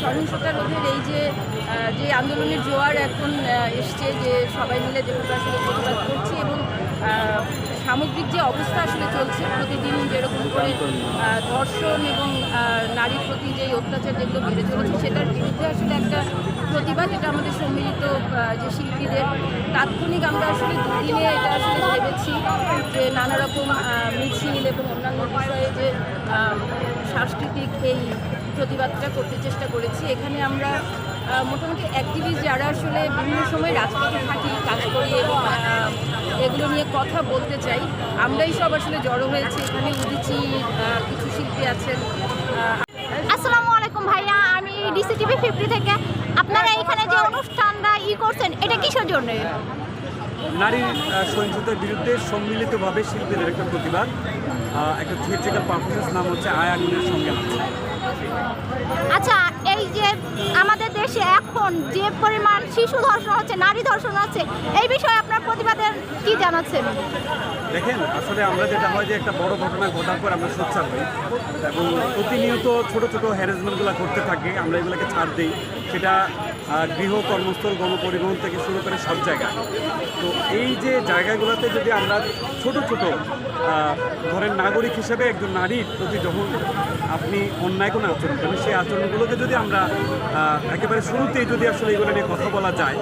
সহিংসতা রোধের এই যে যে আন্দোলনের জোয়ার এখন এসছে যে সবাই মিলে যে প্রকাশ করছি এবং সামগ্রিক যে অবস্থা আসলে চলছে, প্রতিদিন যেরকম করে ধর্ষণ এবং নারীর প্রতি যে অত্যাচার যেগুলো বেড়ে চলেছে, সেটার বিরুদ্ধে আসলে একটা প্রতিবাদ এটা আমাদের সম্মিলিত যে শিল্পীদের। তাৎক্ষণিক আমরা আসলে দুদিনে এটা আসলে ভেবেছি যে নানা রকম মিছিল এবং অন্যান্য বিষয়ে যে সাংস্কৃতিক এই প্রতিবাদটা করতে চেষ্টা করেছি। এখানে আমরা মোটামুটি অ্যাক্টিভিস্ট যারা আসলে বিভিন্ন সময় রাজপথে থাকি কাজ করি এবং এগুলো নিয়ে কথা বলতে চাই। আমরাই সব আসলে জড়ো হয়েছি। এখানে উদিচি কিছু শিল্পী আছেন। আসসালামু আলাইকুম ভাইয়া আমি ডিসি টিভি ফিফটি থেকে। আপনারা এখানে যে অনুষ্ঠানটা ই করছেন এটা কিসের জন্য? নারীর আহ, সহিংসতার বিরুদ্ধে সম্মিলিতভাবে শিল্পীদের একটা প্রতিবাদ। একটা থিয়েট্রিক্যাল পারফরমেন্স নাম হচ্ছে আয় আগুনের সঙ্গে আচ্ছা এই যে আমাদের দেশে এখন যে পরিমাণ শিশু ধর্ষণ হচ্ছে নারী ধর্ষণ হচ্ছে এই বিষয়ে আপনার প্রতিবাদের জানাচ্ছেন? দেখেন, আসলে আমরা যেটা হয় যে একটা বড় ঘটনা ঘটার পর আমরা সোচ্চার হই। এবং প্রতিনিয়ত ছোট ছোট হ্যারাসমেন্টগুলো করতে থাকে, আমরা এগুলোকে ছাড় দিই। সেটা গৃহ কর্মস্থল, গণপরিবহন থেকে শুরু করে সব জায়গা তো এই যে জায়গাগুলোতে যদি আমরা ছোট ছোট ধরেন নাগরিক হিসেবে একজন নারীর প্রতি যখন আপনি অন্যায় কোনো আচরণ করেন, সেই আচরণগুলোকে যদি আমরা একেবারে শুরুতেই যদি আসলে এগুলো নিয়ে কথা বলা যায়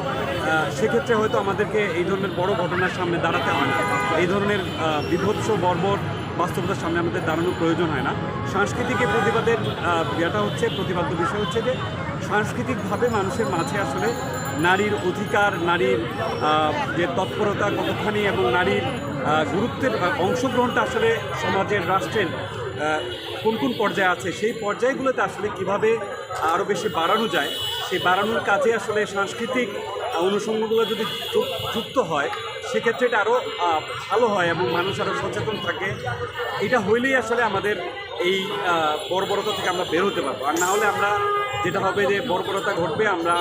সেক্ষেত্রে হয়তো আমাদেরকে এই ধরনের বড় ঘটনার সামনে দাঁড়াতে হয় না। এই ধরনের বিভৎস বর্বর বাস্তবতার সামনে আমাদের দাঁড়ানোর প্রয়োজন হয় না। সাংস্কৃতিক প্রতিবাদের ইয়েটা হচ্ছে, প্রতিবাদ্য বিষয় হচ্ছে যে সাংস্কৃতিকভাবে মানুষের মাঝে আসলে নারীর অধিকার, নারীর যে তৎপরতা কতখানি এবং নারীর গুরুত্বের অংশগ্রহণটা আসলে সমাজের, রাষ্ট্রের কোন কোন পর্যায়ে আছে, সেই পর্যায়গুলোতে আসলে কীভাবে আরও বেশি বাড়ানো যায়, সেই বাড়ানোর কাজে আসলে সাংস্কৃতিক অনুষঙ্গগুলো যদি যুক্ত হয় সেক্ষেত্রে এটা আরও ভালো হয় এবং মানুষ আরও সচেতন থাকে। এটা হইলেই আসলে আমাদের এই বর্বরতা থেকে আমরা বের হতে পারব। আর না হলে আমরা, যেটা হবে যে বর্বরতা ঘটবে, আমরা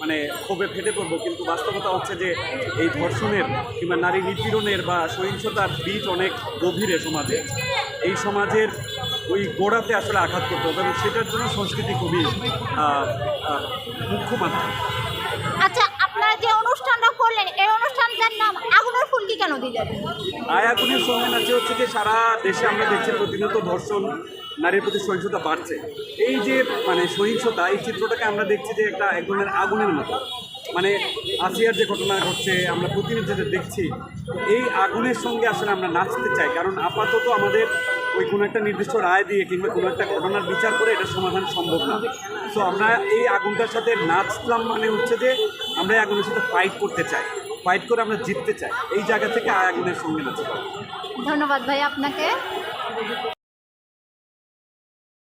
মানে ক্ষোভে ফেটে পড়ব। কিন্তু বাস্তবতা হচ্ছে যে এই ধর্ষণের কিংবা নারী নিপীড়নের বা সহিংসতার বীজ অনেক গভীরে সমাজে। এই সমাজের ওই গোড়াতে আসলে আঘাত করতে হবে এবং সেটার জন্য সংস্কৃতি খুবই মুখ্য মাধ্যম। আচ্ছা আপনারা যে অনুষ্ঠানটা করলেন এই অনুষ্ঠানটার নাম আগুনের ফুলকি কেন দিলেন আয়াগুনের সঙ্গে নাচে হচ্ছে যে সারা দেশে আমরা দেখছি প্রতিনিয়ত ধর্ষণ, নারীর প্রতি সহিংসতা বাড়ছে। এই যে মানে সহিংসতা, এই চিত্রটাকে আমরা দেখছি যে একটা এক ধরনের আগুনের মতো। মানে আসিয়ার যে ঘটনা ঘটছে, আমরা প্রতিনিয়ত যেটা দেখছি, এই আগুনের সঙ্গে আসলে আমরা নাচতে চাই। কারণ আপাতত আমাদের ওই কোনো একটা নির্দিষ্ট রায় দিয়ে কিংবা কোনো একটা ঘটনার বিচার করে এটা সমাধান সম্ভব না। তো আমরা এই আগুনটার সাথে নাচলাম মানে হচ্ছে যে আমরা এই আগুনের সাথে ফাইট করতে চাই। ফাইট করে আমরা জিততে চাই। এই জায়গা থেকে আগুনের সঙ্গে নাচতে ধন্যবাদ ভাই আপনাকে।